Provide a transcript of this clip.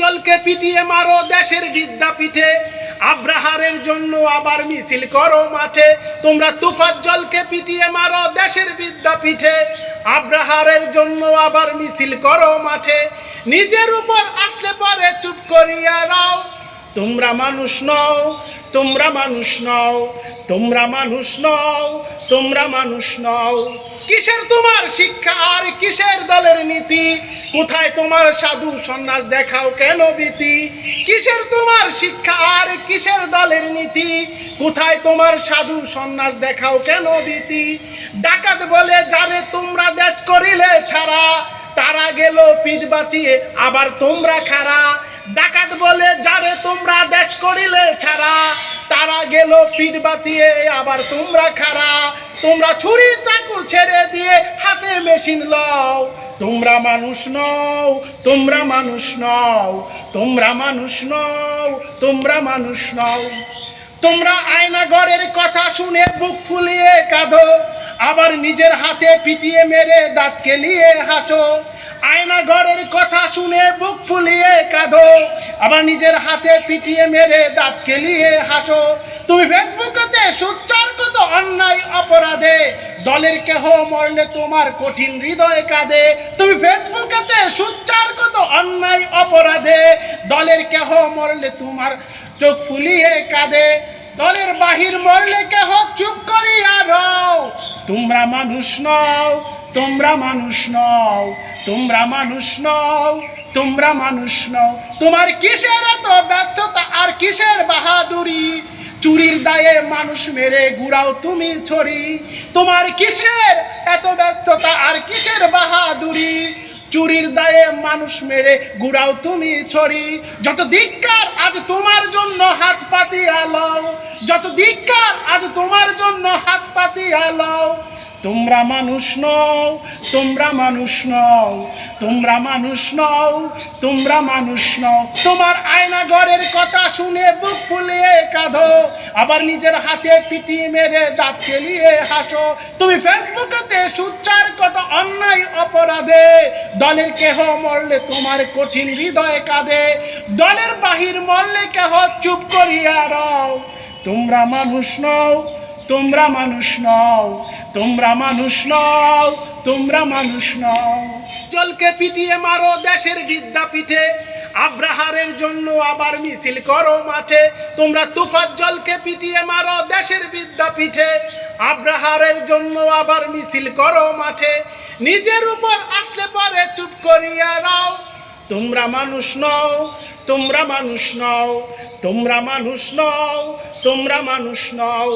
জলকে পিটিয়ে মারো দেশের বিদ্যাপীঠে। আব্রাহারের জন্য আবার মিছিল করো মাঠে। তোমরা জলকে পিটিয়ে মারো দেশের বিদ্যাপীঠে। আব্রাহারের জন্য আবার মিছিল করো মাঠে। নিজের উপর আসলে পরে চুপ করিয়া রাও। তোমরা মানুষ নও, তোমরা মানুষ নও, তোমরা মানুষ নও, তোমরা মানুষ নও। কিসের তোমার শিক্ষা আর কিসের দলের নীতি? কোথায় তোমার সাধু সন্ন্যাস দেখাও কেন ভীতি? কিসের তোমার শিক্ষা আর কিসের দলের নীতি? কোথায় তোমার সাধু সন্ন্যাস দেখাও কেন ভীতি? ডাকাত বলে, যারে তোমরা দেশ করিলে ছাড়া, তারা গেল পিঠ বাঁচিয়ে, আবার তোমরা খারা ডাকাত বলে দেশ করিলে ছাড়া, তারা গেল পিঠ বাঁচিয়ে, আবার তোমরা খারা তোমরা ছুরি চাকু ছেড়ে দিয়ে হাতে মেশিন লও। তোমরা মানুষ নও, তোমরা মানুষ নও, তোমরা মানুষ নও, তোমরা মানুষ নও। তোমরা আয়নাগরের কথা শুনে বুক ফুলিয়ে কাঁদো। আবার নিজের হাতে পিটিয়ে মেরে দাঁত কেলিয়ে হাসো। আয়না ঘরের কথা শুনে বুক ফুলিয়ে কাঁদো। আবার নিজের হাতে পিটিয়ে মেরে দাঁত কেলিয়ে হাসো। তুমি ফেসবুকেতে সোচ্চার কত অন্যায় অপরাধে। দলের কেহ মরলে তোমার কঠিন হৃদয় কাঁদে। তুমি ফেসবুকেতে সোচ্চার কত অন্যায় অপরাধে। দলের কেহ মরলে তোমার চোখ ফুলিয়ে কাঁদে। দলের বাহির মরলে কেহ চুপ করিয়া রও। তোমরা মানুষ নও, তোমরা মানুষ নও, তোমরা মানুষ নও, তোমরা মানুষ নও। তোমার কিসের এত ব্যস্ততা আর কিসের বাহাদুরি? চুরির দায়ে মানুষ মেরে গুড়াও তুমি ছড়ি। তোমার কিসের এত ব্যস্ততা আর কিসের বাহাদুরি? চুরির দায়ে মানুষ মেরে গুড়াও তুমি ছড়ি। যত ধিক্কার আজ তোমার পাতিয়া লও। যত ধিক্কার আজ তোমার জন্য হাত তোমরা মানুষ নও, তোমরা মানুষ নও, তোমরা মানুষ নও, তোমরা মানুষ নও। তোমার আয়না ঘরের কথা শুনে বুক ফুলিয়ে কাঁদো। আবার নিজের হাতে পিটি মেরে দাঁত খেলিয়ে হাসো। তুমি ফেসবুকেতে সুচ্চার কত অন্যায় অপরাধে, দলের কেহ মরলে তোমার কঠিন হৃদয় কাঁদে, দলের বাহির মরলে কেহ চুপ করিয়া রও। তোমরা মানুষ নও, তোমরা মানুষ নও, তোমরা মানুষ নও, তোমরা মানুষ নও। জলকে পিটিয়ে মারো দেশের বিদ্যাপীঠে আব্রাহারের জন্য আবার মিছিল করো মাঠে। তোমরা তুফার জলকে পিটিয়ে মারো দেশের বিদ্যাপীঠে আব্রাহারের জন্য আবার মিছিল করো মাঠে। নিজের উপর আসলে পরে চুপ করিয়া রাও তোমরা মানুষ নও, তোমরা মানুষ নও, তোমরা মানুষ নও, তোমরা মানুষ নও।